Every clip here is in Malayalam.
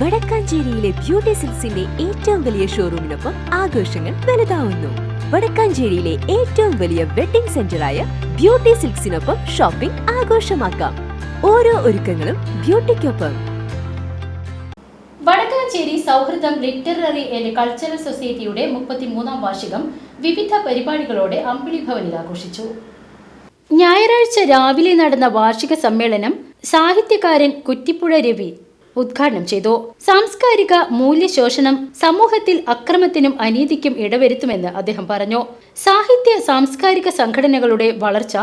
വടക്കാഞ്ചേരിയിലെ ബ്യൂട്ടി സിൽസിന്റെ ഏറ്റവും വലിയ ഷോറൂമിനൊപ്പം ആഘോഷങ്ങൾ വലുതാവുന്നു. വടക്കാഞ്ചേരിയിലെ ഏറ്റവും വലിയ വെഡിംഗ് സെന്ററായ ബ്യൂട്ടി സിൽക്സിനൊപ്പം ഷോപ്പിംഗ് ആഘോഷമാക്കാം. ഓരോ ഒരുക്കങ്ങളും ബ്യൂട്ടിക്കൊപ്പം. വടക്കാഞ്ചേരി സൗഹൃദം ലിറ്റററി ആൻഡ് കൾച്ചറൽ സൊസൈറ്റിയുടെ മുപ്പത്തിമൂന്നാം വാർഷികം വിവിധ പരിപാടികളോടെ അമ്പിളി ഭവനിൽ ആഘോഷിച്ചു. ഞായറാഴ്ച രാവിലെ നടന്ന വാർഷിക സമ്മേളനം സാഹിത്യകാരൻ കുറ്റിപ്പുഴ രവി ഉദ്ഘാടനം ചെയ്തു. സാംസ്കാരിക മൂല്യശോഷണം സമൂഹത്തിൽ അക്രമത്തിനും അനീതിക്കും ഇടവരുത്തുമെന്ന് അദ്ദേഹം പറഞ്ഞു. സാഹിത്യ സാംസ്കാരിക സംഘടനകളുടെ വളർച്ച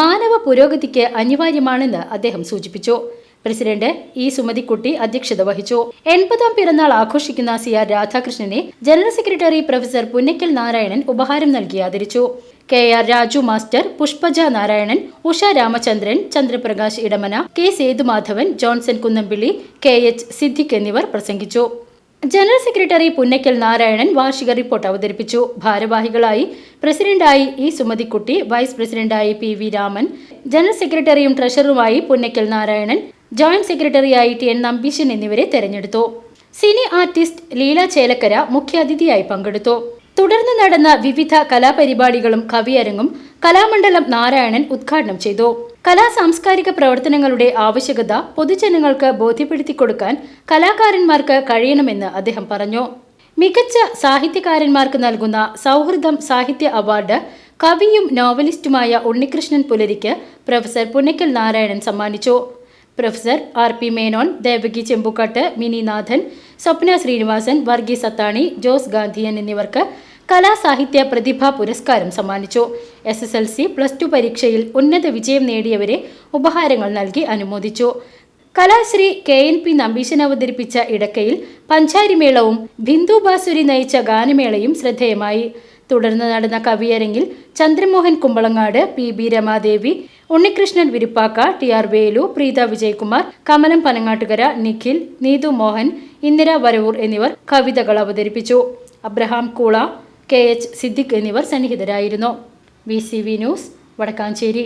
മാനവ പുരോഗതിക്ക് അനിവാര്യമാണെന്ന് അദ്ദേഹം സൂചിപ്പിച്ചു. പ്രസിഡന്റ് ഇ സുമതിക്കുട്ടി അധ്യക്ഷത വഹിച്ചു. എൺപതാം പിറന്നാൾ ആഘോഷിക്കുന്ന C R രാധാകൃഷ്ണനെ general secretary professor Punnakkal Narayanan ഉപഹാരം നൽകി ആദരിച്ചു. K R Raju master Pushpaja Narayanan Usha Ramachandran Chandraprakash Edamana K Sethumadhavan Johnson Kunnampilly K H Siddique എന്നിവർ പ്രസംഗിച്ചു. ജനറൽ സെക്രട്ടറി പുന്നക്കൽ നാരായണൻ വാർഷിക റിപ്പോർട്ട് അവതരിപ്പിച്ചു. ഭാരവാഹികളായി പ്രസിഡന്റായി ഇ സുമതിക്കുട്ടി വൈസ് പ്രസിഡന്റായി പി വി രാമൻ ജനറൽ സെക്രട്ടറിയും ട്രഷററുമായി പുന്നക്കൽ നാരായണൻ ജോയിന്റ് സെക്രട്ടറിയായി ടി എൻ നമ്പീശൻ എന്നിവരെ തെരഞ്ഞെടുത്തു. സിനി ആർട്ടിസ്റ്റ് ലീല ചേലക്കര മുഖ്യാതിഥിയായി പങ്കെടുത്തു. തുടർന്ന് നടന്ന വിവിധ കലാപരിപാടികളും കവിയരങ്ങും കലാമണ്ഡലം നാരായണൻ ഉദ്ഘാടനം ചെയ്തു. കലാ സാംസ്കാരിക പ്രവർത്തനങ്ങളുടെ ആവശ്യകത പൊതുജനങ്ങൾക്ക് ബോധ്യപ്പെടുത്തി കൊടുക്കാൻ കലാകാരന്മാർക്ക് കഴിയണമെന്ന് അദ്ദേഹം പറഞ്ഞു. മികച്ച സാഹിത്യകാരന്മാർക്ക് നൽകുന്ന സൗഹൃദം സാഹിത്യ അവാർഡ് കവിയും നോവലിസ്റ്റുമായ ഉണ്ണികൃഷ്ണൻ പുലരിക്ക് പ്രൊഫസർ പുന്നക്കൽ നാരായണൻ സമ്മാനിച്ചു. Professor R P Menon Devaki Chembukkattu Mininathan Swapna Sreenivasan Varghese Athani Jose Gandhian എന്നിവർക്ക് കലാസാഹിത്യ പ്രതിഭാ പുരസ്കാരം സമ്മാനിച്ചു. S S L C plus two പരീക്ഷയിൽ ഉന്നത വിജയം നേടിയവരെ ഉപഹാരങ്ങൾ നൽകി അനുമോദിച്ചു. Kalashree K N P Nambeesan അവതരിപ്പിച്ച ഇടക്കയിൽ പഞ്ചാരിമേളവും ബിന്ദു ബാസുരി നയിച്ച ഗാനമേളയും ശ്രദ്ധേയമായി. തുടർന്ന് നടന്ന കവിയരങ്ങിൽ Chandramohan Kumbalangad P. B. Ramadevi Unnikrishnan Viruppakka T. R. Velu Preetha Vijayakumar Kamalam Panangattukara Nikhil Neethu Mohan Indira Varavoor എന്നിവർ കവിതകൾ അവതരിപ്പിച്ചു. Abraham Koola K. H. Siddique എന്നിവർ സന്നിഹിതരായിരുന്നു. V. C. V. News Vadakkanchery.